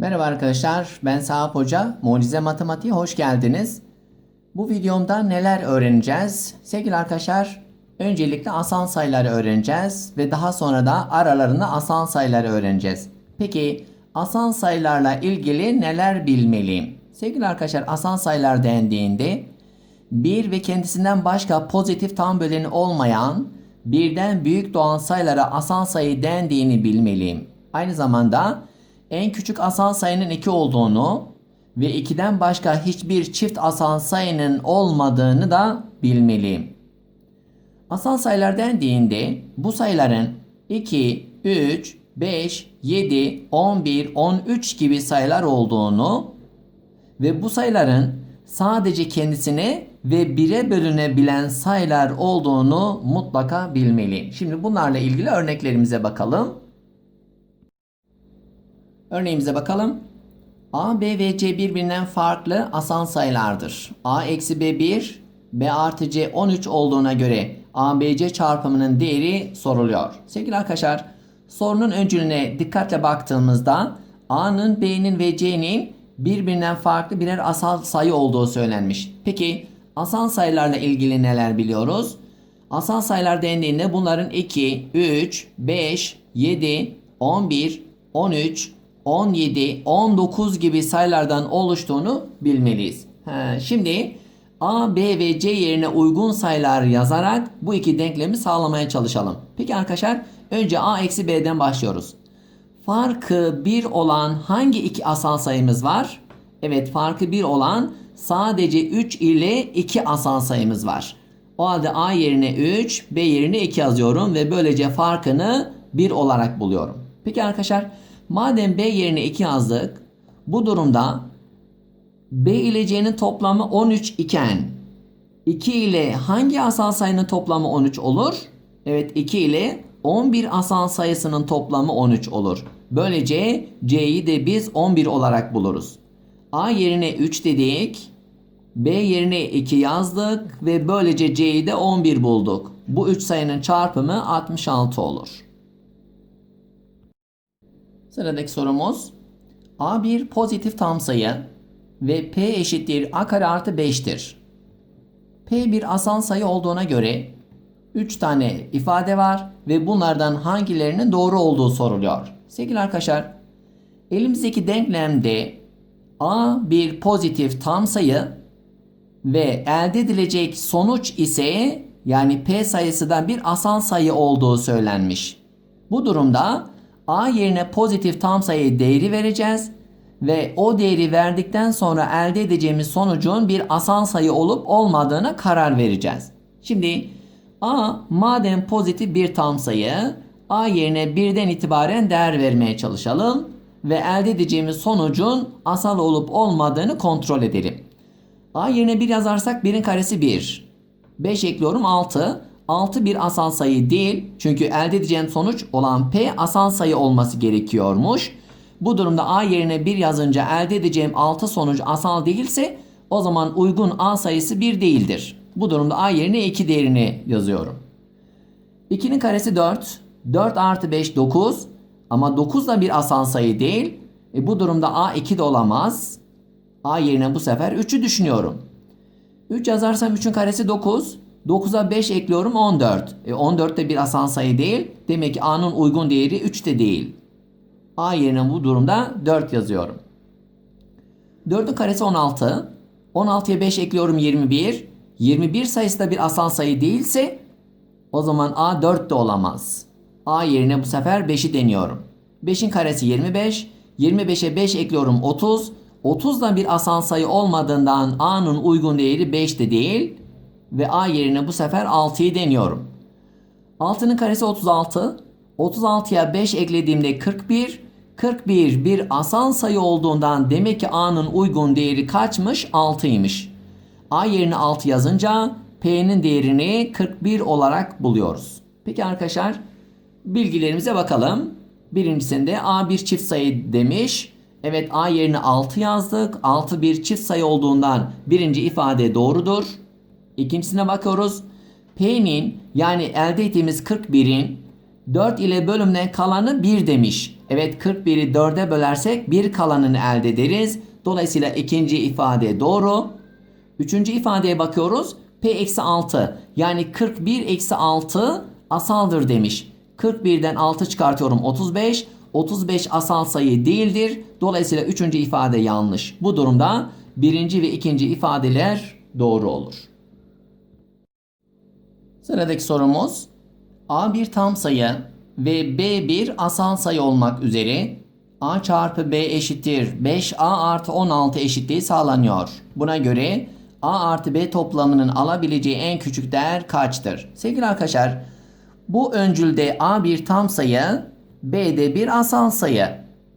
Merhaba arkadaşlar, ben Sahap Hoca. Mucize Matematiğe hoş geldiniz. Bu videomda neler öğreneceğiz? Sevgili arkadaşlar, öncelikle asal sayıları öğreneceğiz ve daha sonra da aralarında asal sayıları öğreneceğiz. Peki asal sayılarla ilgili neler bilmeliyim? Sevgili arkadaşlar, asal sayılar dendiğinde bir ve kendisinden başka pozitif tam böleni olmayan birden büyük doğan sayılara asal sayı dendiğini bilmeliyim. Aynı zamanda en küçük asal sayının 2 olduğunu ve 2'den başka hiçbir çift asal sayının olmadığını da bilmeliyim. Asal sayılar dendiğinde bu sayıların 2, 3, 5, 7, 11, 13 gibi sayılar olduğunu ve bu sayıların sadece kendisine ve 1'e bölünebilen sayılar olduğunu mutlaka bilmeliyim. Şimdi bunlarla ilgili örneklerimize bakalım. Örneğimize bakalım. A, B ve C birbirinden farklı asal sayılardır. A eksi B1, B artı C 13 olduğuna göre A, B, C çarpımının değeri soruluyor. Sevgili arkadaşlar, sorunun öncülüğüne dikkatle baktığımızda A'nın, B'nin ve C'nin birbirinden farklı birer asal sayı olduğu söylenmiş. Peki asal sayılarla ilgili neler biliyoruz? Asal sayılar dendiğinde bunların 2, 3, 5, 7, 11, 13, 17, 19 gibi sayılardan oluştuğunu bilmeliyiz. He, şimdi A, B ve C yerine uygun sayılar yazarak bu iki denklemi sağlamaya çalışalım. Peki arkadaşlar önce A eksi B'den başlıyoruz. Farkı 1 olan hangi iki asal sayımız var? Evet farkı 1 olan sadece 3 ile 2 asal sayımız var. O halde A yerine 3, B yerine 2 yazıyorum ve böylece farkını 1 olarak buluyorum. Peki arkadaşlar madem B yerine 2 yazdık bu durumda B ile C'nin toplamı 13 iken 2 ile hangi asal sayının toplamı 13 olur? Evet 2 ile 11 asal sayısının toplamı 13 olur. Böylece C'yi de biz 11 olarak buluruz. A yerine 3 dedik. B yerine 2 yazdık ve böylece C'yi de 11 bulduk. Bu 3 sayının çarpımı 66 olur. Sıradaki sorumuz. A bir pozitif tam sayı ve P eşittir A kare artı 5'tir. P bir asal sayı olduğuna göre 3 tane ifade var ve bunlardan hangilerinin doğru olduğu soruluyor. Sevgili arkadaşlar, elimizdeki denklemde A bir pozitif tam sayı ve elde edilecek sonuç ise yani P sayısından bir asal sayı olduğu söylenmiş. Bu durumda A yerine pozitif tam sayı değeri vereceğiz ve o değeri verdikten sonra elde edeceğimiz sonucun bir asal sayı olup olmadığına karar vereceğiz. Şimdi A madem pozitif bir tam sayı A yerine birden itibaren değer vermeye çalışalım ve elde edeceğimiz sonucun asal olup olmadığını kontrol edelim. A yerine 1 yazarsak 1'in karesi 1. 5 ekliyorum 6. 6 bir asal sayı değil. Çünkü elde edeceğim sonuç olan P asal sayı olması gerekiyormuş. Bu durumda A yerine 1 yazınca elde edeceğim 6 sonuç asal değilse o zaman uygun A sayısı 1 değildir. Bu durumda A yerine 2 değerini yazıyorum. 2'nin karesi 4. 4 artı 5 9. Ama 9 da bir asal sayı değil. E bu durumda A 2 de olamaz. A yerine bu sefer 3'ü düşünüyorum. 3 yazarsam 3'ün karesi 9. 9'a 5 ekliyorum 14. E 14 de bir asal sayı değil. Demek ki A'nın uygun değeri 3 de değil. A yerine bu durumda 4 yazıyorum. 4'ün karesi 16. 16'ya 5 ekliyorum 21. 21 sayısı da bir asal sayı değilse o zaman A 4 de olamaz. A yerine bu sefer 5'i deniyorum. 5'in karesi 25. 25'e 5 ekliyorum 30. 30 da bir asal sayı olmadığından A'nın uygun değeri 5 de değil. Ve A yerine bu sefer 6'yı deniyorum. 6'nın karesi 36. 36'ya 5 eklediğimde 41. 41 bir asal sayı olduğundan demek ki A'nın uygun değeri kaçmış? 6'ymış. A yerine 6 yazınca P'nin değerini 41 olarak buluyoruz. Peki arkadaşlar bilgilerimize bakalım. Birincisinde A bir çift sayı demiş. Evet A yerine 6 yazdık. 6 bir çift sayı olduğundan birinci ifade doğrudur. İkincisine bakıyoruz. P'nin yani elde ettiğimiz 41'in 4 ile bölümden kalanı 1 demiş. Evet 41'i 4'e bölersek 1 kalanını elde ederiz. Dolayısıyla ikinci ifade doğru. Üçüncü ifadeye bakıyoruz. P eksi 6 yani 41 eksi 6 asaldır demiş. 41'den 6 çıkartıyorum 35. 35 asal sayı değildir. Dolayısıyla üçüncü ifade yanlış. Bu durumda birinci ve ikinci ifadeler doğru olur. Sıradaki sorumuz A bir tam sayı ve B bir asal sayı olmak üzere A çarpı B eşittir 5A artı 16 eşitliği sağlanıyor. Buna göre A artı B toplamının alabileceği en küçük değer kaçtır? Sevgili arkadaşlar bu öncülde A bir tam sayı B de bir asal sayı.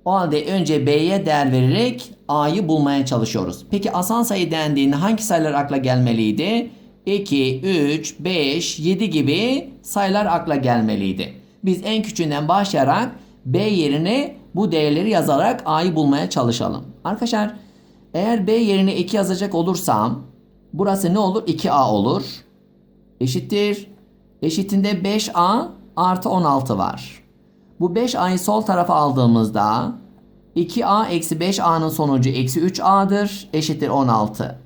O halde önce B'ye değer vererek A'yı bulmaya çalışıyoruz. Peki asal sayı dendiğinde hangi sayılar akla gelmeliydi? 2, 3, 5, 7 gibi sayılar akla gelmeliydi. Biz en küçüğünden başlayarak B yerine bu değerleri yazarak A'yı bulmaya çalışalım. Arkadaşlar eğer B yerine 2 yazacak olursam burası ne olur? 2A olur. Eşittir. Eşitinde 5A artı 16 var. Bu 5A'yı sol tarafa aldığımızda 2A eksi 5A'nın sonucu eksi 3A'dır. Eşittir 16.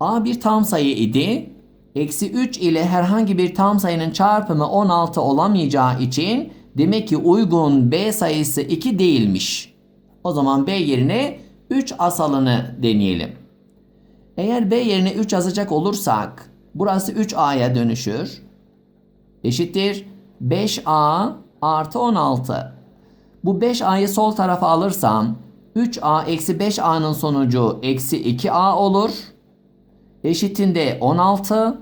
A bir tam sayı idi. Eksi 3 ile herhangi bir tam sayının çarpımı 16 olamayacağı için demek ki uygun B sayısı 2 değilmiş. O zaman B yerine 3 asalını deneyelim. Eğer B yerine 3 yazacak olursak burası 3A'ya dönüşür. Eşittir 5A artı 16. Bu 5A'yı sol tarafa alırsam 3A eksi 5A'nın sonucu eksi 2A olur. Eşitinde 16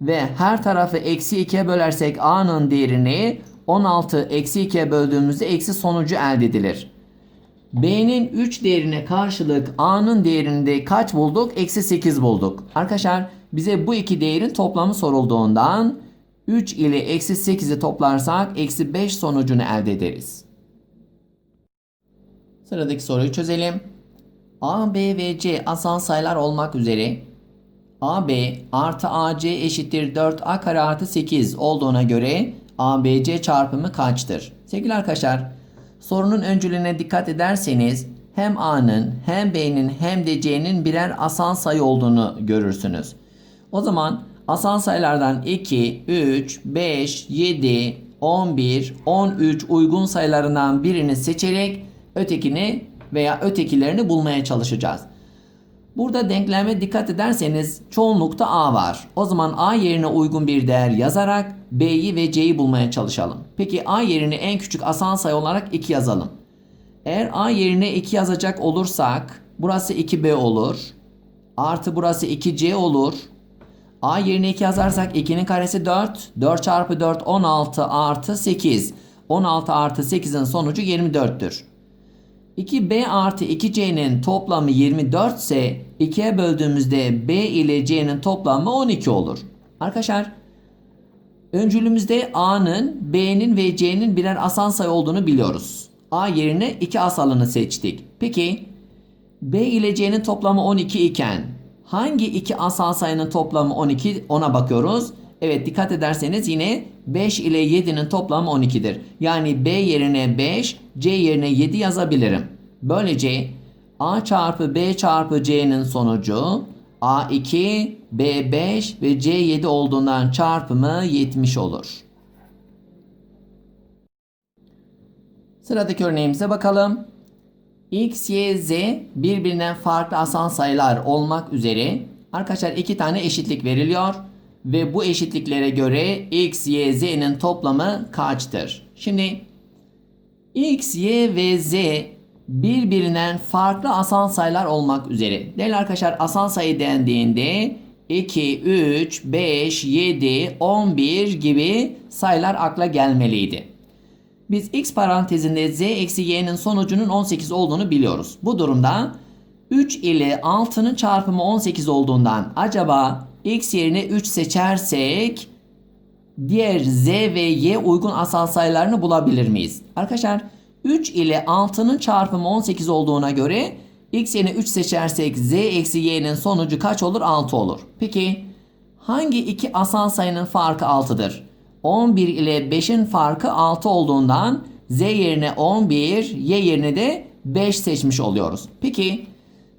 ve her tarafı eksi 2'ye bölersek A'nın değerini 16 eksi 2'ye böldüğümüzde eksi sonucu elde edilir. B'nin 3 değerine karşılık A'nın değerinde kaç bulduk? Eksi 8 bulduk. Arkadaşlar bize bu iki değerin toplamı sorulduğundan 3 ile eksi 8'i toplarsak eksi 5 sonucunu elde ederiz. Sıradaki soruyu çözelim. A, B ve C asal sayılar olmak üzere AB artı AC eşittir 4A kare artı 8 olduğuna göre ABC çarpımı kaçtır? Sevgili arkadaşlar sorunun öncülüğüne dikkat ederseniz hem A'nın hem B'nin hem de C'nin birer asal sayı olduğunu görürsünüz. O zaman asal sayılardan 2, 3, 5, 7, 11, 13 uygun sayılarından birini seçerek ötekini veya ötekilerini bulmaya çalışacağız. Burada denkleme dikkat ederseniz çoğunlukta A var. O zaman A yerine uygun bir değer yazarak B'yi ve C'yi bulmaya çalışalım. Peki A yerine en küçük asal sayı olarak 2 yazalım. Eğer A yerine 2 yazacak olursak burası 2B olur. Artı burası 2C olur. A yerine 2 yazarsak 2'nin karesi 4. 4 çarpı 4 16 artı 8. 16 artı 8'in sonucu 24'tür. 2b artı 2c'nin toplamı 24 ise 2'ye böldüğümüzde b ile c'nin toplamı 12 olur. Arkadaşlar öncülümüzde a'nın, b'nin ve c'nin birer asal sayı olduğunu biliyoruz. a yerine 2 asalını seçtik. Peki b ile c'nin toplamı 12 iken hangi iki asal sayının toplamı 12 ona bakıyoruz. Evet dikkat ederseniz yine 5 ile 7'nin toplamı 12'dir. Yani B yerine 5, C yerine 7 yazabilirim. Böylece A çarpı B çarpı C'nin sonucu A2, B5 ve C7 olduğundan çarpımı 70 olur. Sıradaki örneğimize bakalım. X, Y, Z birbirinden farklı asal sayılar olmak üzere arkadaşlar iki tane eşitlik veriliyor ve bu eşitliklere göre x, y, z'nin toplamı kaçtır? Şimdi x, y ve z birbirinden farklı asal sayılar olmak üzere. Değerli arkadaşlar asal sayı dendiğinde 2, 3, 5, 7, 11 gibi sayılar akla gelmeliydi. Biz x parantezinde z eksi y'nin sonucunun 18 olduğunu biliyoruz. Bu durumda 3 ile 6'nın çarpımı 18 olduğundan acaba x yerine 3 seçersek diğer z ve y uygun asal sayılarını bulabilir miyiz? Arkadaşlar 3 ile 6'nın çarpımı 18 olduğuna göre x yerine 3 seçersek z eksi y'nin sonucu kaç olur? 6 olur. Peki hangi iki asal sayının farkı 6'dır? 11 ile 5'in farkı 6 olduğundan Z yerine 11, Y yerine de 5 seçmiş oluyoruz. Peki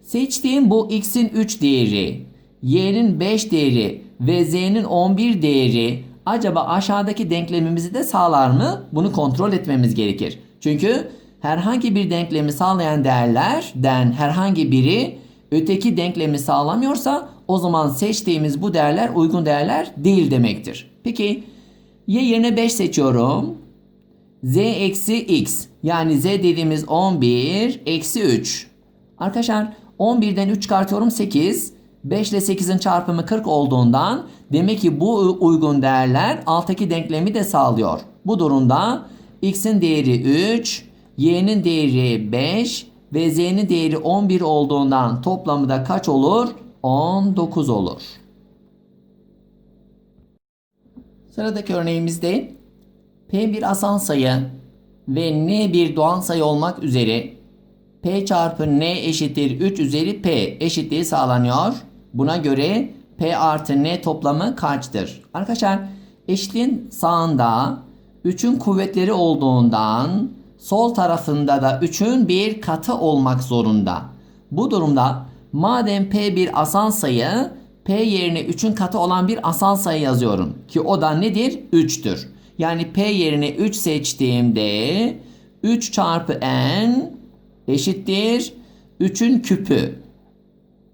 seçtiğim bu X'in 3 değeri, Y'nin 5 değeri ve Z'nin 11 değeri acaba aşağıdaki denklemimizi de sağlar mı? Bunu kontrol etmemiz gerekir. Çünkü herhangi bir denklemi sağlayan değerlerden herhangi biri öteki denklemi sağlamıyorsa o zaman seçtiğimiz bu değerler uygun değerler değil demektir. Peki y yerine 5 seçiyorum. z eksi x yani z dediğimiz 11 eksi 3. Arkadaşlar 11'den 3 çıkartıyorum 8. 5 ile 8'in çarpımı 40 olduğundan demek ki bu uygun değerler alttaki denklemi de sağlıyor. Bu durumda x'in değeri 3, y'nin değeri 5 ve z'nin değeri 11 olduğundan toplamı da kaç olur? 19 olur. Sıradaki örneğimizde P bir asal sayı ve N bir doğal sayı olmak üzere P çarpı N eşittir 3 üzeri P eşitliği sağlanıyor. Buna göre P artı N toplamı kaçtır? Arkadaşlar eşitliğin sağında 3'ün kuvvetleri olduğundan sol tarafında da 3'ün bir katı olmak zorunda. Bu durumda madem P bir asal sayı P yerine 3'ün katı olan bir asal sayı yazıyorum. Ki o da nedir? 3'tür. Yani P yerine 3 seçtiğimde 3 çarpı N eşittir 3'ün küpü.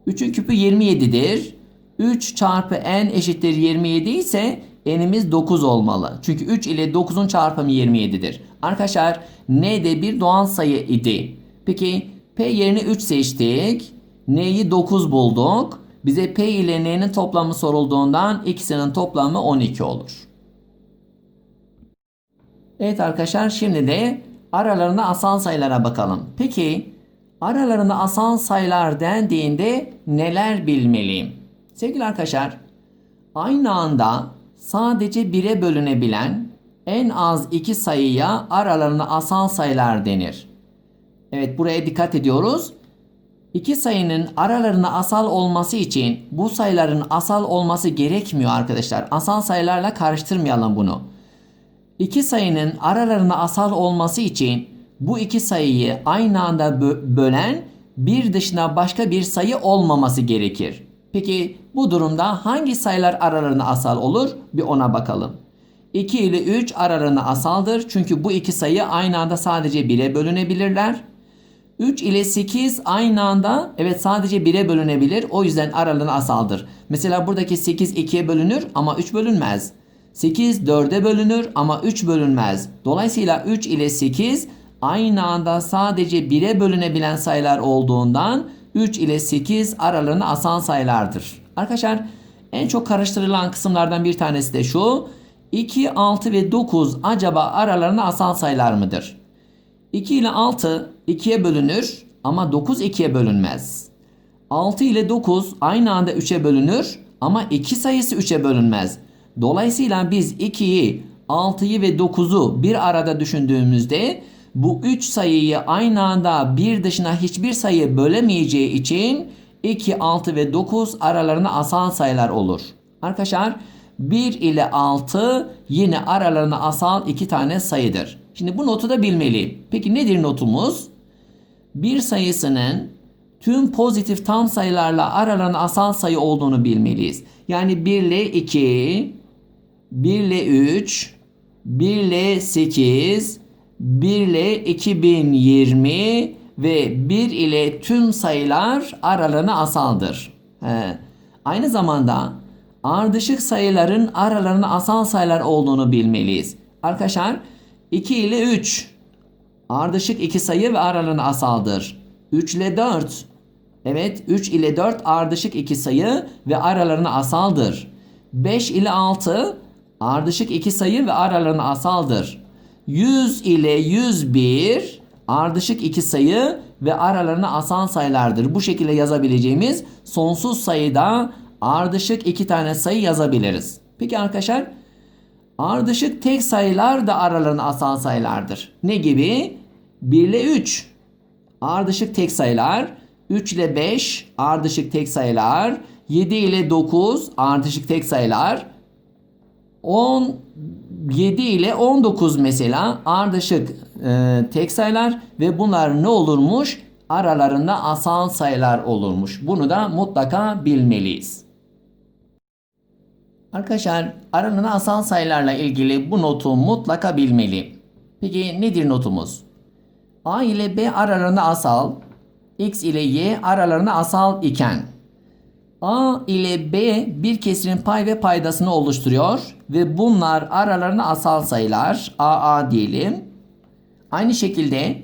3'ün küpü 27'dir. 3 çarpı n eşittir 27 ise n'imiz 9 olmalı. Çünkü 3 ile 9'un çarpımı 27'dir. Arkadaşlar n de bir doğal sayı idi. Peki p yerine 3 seçtik. n'yi 9 bulduk. Bize p ile n'nin toplamı sorulduğundan ikisinin toplamı 12 olur. Evet arkadaşlar şimdi de aralarında asal sayılara bakalım. Peki aralarında asal sayılar dendiğinde neler bilmeliyim? Sevgili arkadaşlar aynı anda sadece 1'e bölünebilen en az iki sayıya aralarında asal sayılar denir. Evet buraya dikkat ediyoruz. İki sayının aralarında asal olması için bu sayıların asal olması gerekmiyor arkadaşlar. Asal sayılarla karıştırmayalım bunu. İki sayının aralarında asal olması için bu iki sayıyı aynı anda bö- bölen bir dışına başka bir sayı olmaması gerekir. Peki bu durumda hangi sayılar aralarında asal olur? Bir ona bakalım. 2 ile 3 aralarında asaldır. Çünkü bu iki sayı aynı anda sadece 1'e bölünebilirler. 3 ile 8 aynı anda evet sadece 1'e bölünebilir. O yüzden aralarında asaldır. Mesela buradaki 8 2'ye bölünür ama 3 bölünmez. 8 4'e bölünür ama 3 bölünmez. Dolayısıyla 3 ile 8 aynı anda sadece 1'e bölünebilen sayılar olduğundan 3 ile 8 aralarında asal sayılardır. Arkadaşlar en çok karıştırılan kısımlardan bir tanesi de şu. 2, 6 ve 9 acaba aralarında asal sayılar mıdır? 2 ile 6 2'ye bölünür ama 9 2'ye bölünmez. 6 ile 9 aynı anda 3'e bölünür ama 2 sayısı 3'e bölünmez. Dolayısıyla biz 2'yi, 6'yı ve 9'u bir arada düşündüğümüzde bu 3 sayıyı aynı anda bir dışına hiçbir sayı bölemeyeceği için 2, 6 ve 9 aralarında asal sayılar olur. Arkadaşlar 1 ile 6 yine aralarında asal iki tane sayıdır. Şimdi bu notu da bilmeliyim. Peki nedir notumuz? Bir sayısının tüm pozitif tam sayılarla aralarında asal sayı olduğunu bilmeliyiz. Yani 1 ile 2, 1 ile 3, 1 ile 8, 1 ile 2020 ve 1 ile tüm sayılar aralarına asaldır. He. Aynı zamanda ardışık sayıların aralarında asal sayılar olduğunu bilmeliyiz. Arkadaşlar 2 ile 3 ardışık iki sayı ve aralarında asaldır. 3 ile 4 Evet 3 ile 4 ardışık iki sayı ve aralarında asaldır. 5 ile 6 ardışık iki sayı ve aralarında asaldır. 100 ile 101 ardışık iki sayı ve aralarına asal sayılardır. Bu şekilde yazabileceğimiz sonsuz sayıda ardışık iki tane sayı yazabiliriz. Peki arkadaşlar ardışık tek sayılar da aralarına asal sayılardır. Ne gibi? 1 ile 3 ardışık tek sayılar, 3 ile 5 ardışık tek sayılar, 7 ile 9 ardışık tek sayılar, 11 7 ile 19 mesela ardışık e, tek sayılar ve bunlar ne olurmuş? Aralarında asal sayılar olurmuş. Bunu da mutlaka bilmeliyiz. Arkadaşlar aralarında asal sayılarla ilgili bu notu mutlaka bilmeli. Peki nedir notumuz? A ile B aralarında asal, X ile Y aralarında asal iken A ile B bir kesirin pay ve paydasını oluşturuyor ve bunlar aralarında asal sayılar AA diyelim. Aynı şekilde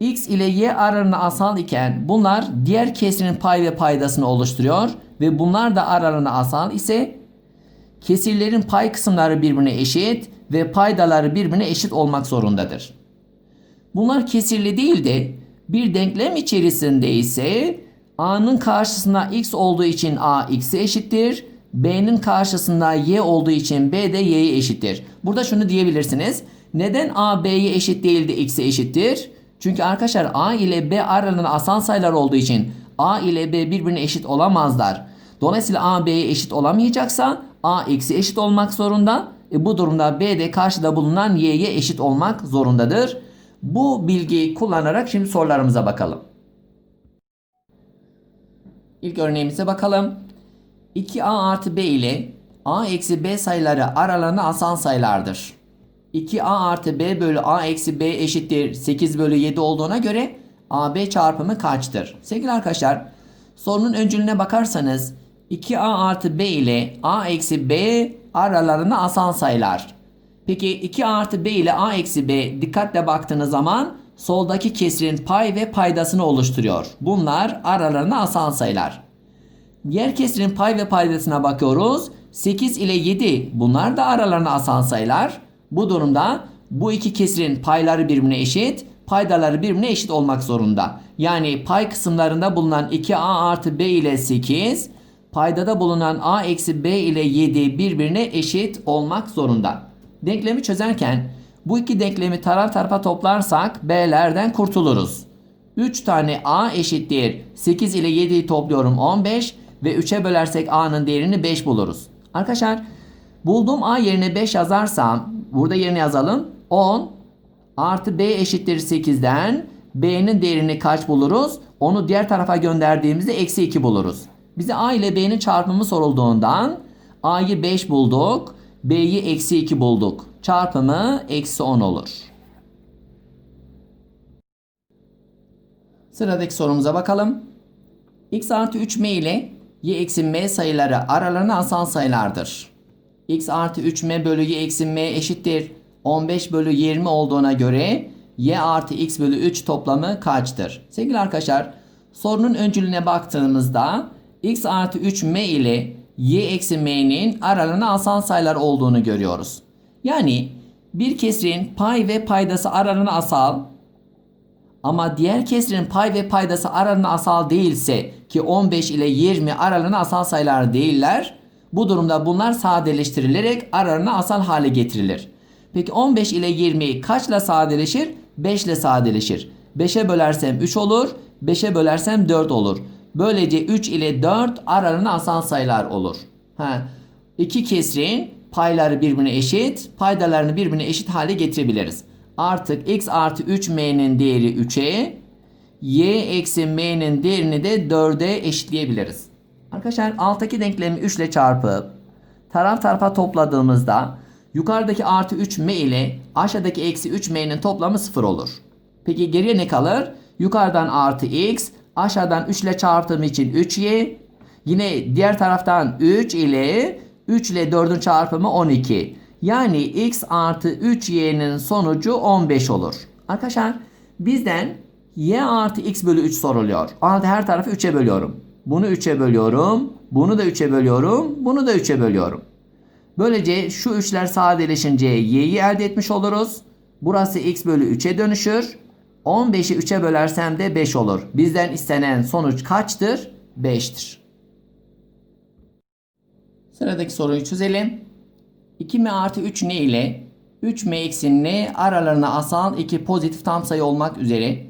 X ile Y aralarında asal iken bunlar diğer kesirin pay ve paydasını oluşturuyor ve bunlar da aralarında asal ise kesirlerin pay kısımları birbirine eşit ve paydaları birbirine eşit olmak zorundadır. Bunlar kesirli değil de bir denklem içerisinde ise A'nın karşısında X olduğu için A X'e eşittir. B'nin karşısında Y olduğu için B de Y'ye eşittir. Burada şunu diyebilirsiniz. Neden A B'ye eşit değil de X'e eşittir? Çünkü arkadaşlar A ile B aralarında asal sayılar olduğu için A ile B birbirine eşit olamazlar. Dolayısıyla A B'ye eşit olamayacaksa A X'e eşit olmak zorunda. E bu durumda B de karşıda bulunan Y'ye eşit olmak zorundadır. Bu bilgiyi kullanarak şimdi sorularımıza bakalım. İlk örneğimize bakalım. 2a artı b ile a eksi b sayıları aralarında asal sayılardır. 2a artı b bölü a eksi b eşittir 8 bölü 7 olduğuna göre ab çarpımı kaçtır? Sevgili arkadaşlar sorunun öncülüğüne bakarsanız 2a artı b ile a eksi b aralarında asal sayılar. Peki 2 artı b ile a eksi b dikkatle baktığınız zaman soldaki kesirin pay ve paydasını oluşturuyor. Bunlar aralarında asal sayılar. Diğer kesirin pay ve paydasına bakıyoruz. 8 ile 7 bunlar da aralarında asal sayılar. Bu durumda bu iki kesirin payları birbirine eşit, paydaları birbirine eşit olmak zorunda. Yani pay kısımlarında bulunan 2a artı b ile 8, paydada bulunan a eksi b ile 7 birbirine eşit olmak zorunda. Denklemi çözerken bu iki denklemi taraf tarafa toplarsak b'lerden kurtuluruz. 3 tane a eşittir 8 ile 7'yi topluyorum 15 ve 3'e bölersek a'nın değerini 5 buluruz. Arkadaşlar bulduğum a yerine 5 yazarsam burada yerine yazalım 10 artı b eşittir 8'den b'nin değerini kaç buluruz? Onu diğer tarafa gönderdiğimizde eksi 2 buluruz. Bize a ile b'nin çarpımı sorulduğundan a'yı 5 bulduk. B'yi eksi 2 bulduk. Çarpımı eksi 10 olur. Sıradaki sorumuza bakalım. x artı 3m ile y eksi m sayıları aralarında asal sayılardır. x artı 3m bölü y eksi m eşittir 15 bölü 20 olduğuna göre y artı x bölü 3 toplamı kaçtır? Sevgili arkadaşlar sorunun öncülüğüne baktığımızda x artı 3m ile y eksi m'nin aralarında asal sayılar olduğunu görüyoruz. Yani bir kesirin pay ve paydası aralarında asal ama diğer kesirin pay ve paydası aralarında asal değilse ki 15 ile 20 aralarında asal sayılar değiller. Bu durumda bunlar sadeleştirilerek aralarına asal hale getirilir. Peki 15 ile 20 kaçla sadeleşir? 5 ile sadeleşir. 5'e bölersem 3 olur. 5'e bölersem 4 olur. Böylece 3 ile 4 aralarında asal sayılar olur. Ha, iki kesrin payları birbirine eşit, paydalarını birbirine eşit hale getirebiliriz. Artık x artı 3m'nin değeri 3'e, y eksi m'nin değerini de 4'e eşitleyebiliriz. Arkadaşlar alttaki denklemi 3 ile çarpıp taraf tarafa topladığımızda yukarıdaki artı 3m ile aşağıdaki eksi 3m'nin toplamı 0 olur. Peki geriye ne kalır? Yukarıdan artı x, aşağıdan 3 ile çarptığım için 3y. Yine diğer taraftan 3 ile 3 ile 4'ün çarpımı 12. Yani x artı 3y'nin sonucu 15 olur. Arkadaşlar bizden y artı x bölü 3 soruluyor. O halde her tarafı 3'e bölüyorum. Bunu 3'e bölüyorum. Bunu da 3'e bölüyorum. Bunu da 3'e bölüyorum. Böylece şu üçler sadeleşince y'yi elde etmiş oluruz. Burası x bölü 3'e dönüşür. 15'i 3'e bölersem de 5 olur. Bizden istenen sonuç kaçtır? 5'tir. Sıradaki soruyu çözelim. 2m artı 3n ile 3m eksi n aralarına asal iki pozitif tam sayı olmak üzere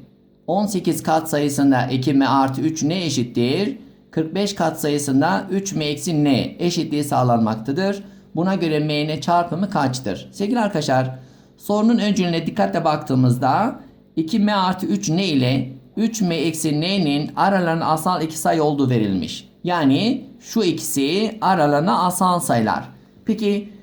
18 kat sayısında 2m artı 3n eşittir. 45 kat sayısında 3m eksi n eşitliği sağlanmaktadır. Buna göre m'nin çarpımı kaçtır? Sevgili arkadaşlar sorunun öncülüğüne dikkatle baktığımızda 2m artı 3 n ile 3m eksi n'nin aralarında asal iki sayı olduğu verilmiş. Yani şu ikisi aralarına asal sayılar. Peki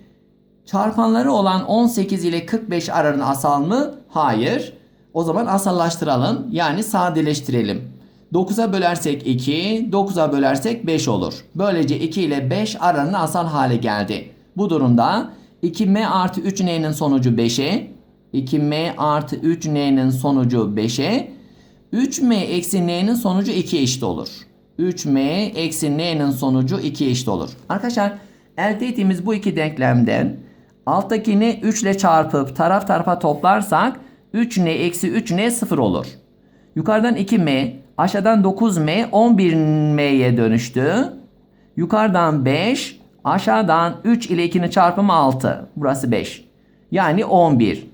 çarpanları olan 18 ile 45 arasında asal mı? Hayır. O zaman asallaştıralım. Yani sadeleştirelim. 9'a bölersek 2, 9'a bölersek 5 olur. Böylece 2 ile 5 arasında asal hale geldi. Bu durumda 2m artı 3n'nin sonucu 5'e, 2m artı 3n'nin sonucu 5'e, 3m eksi n'nin sonucu 2 eşit olur. 3m eksi n'nin sonucu 2 eşit olur. Arkadaşlar elde ettiğimiz bu iki denklemden alttakini 3 ile çarpıp taraf tarafa toplarsak 3n eksi 3n 0 olur. Yukarıdan 2m, aşağıdan 9m 11m'ye dönüştü. Yukarıdan 5, aşağıdan 3 ile 2'nin çarpımı 6. Burası 5. Yani 11.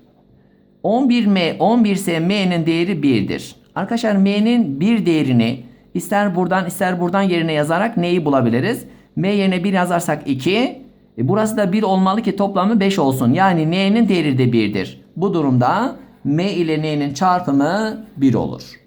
11m 11 ise m'nin değeri 1'dir. Arkadaşlar m'nin 1 değerini ister buradan ister buradan yerine yazarak neyi bulabiliriz? m yerine 1 yazarsak 2. E burası da 1 olmalı ki toplamı 5 olsun. Yani n'nin değeri de 1'dir. Bu durumda m ile n'nin çarpımı 1 olur.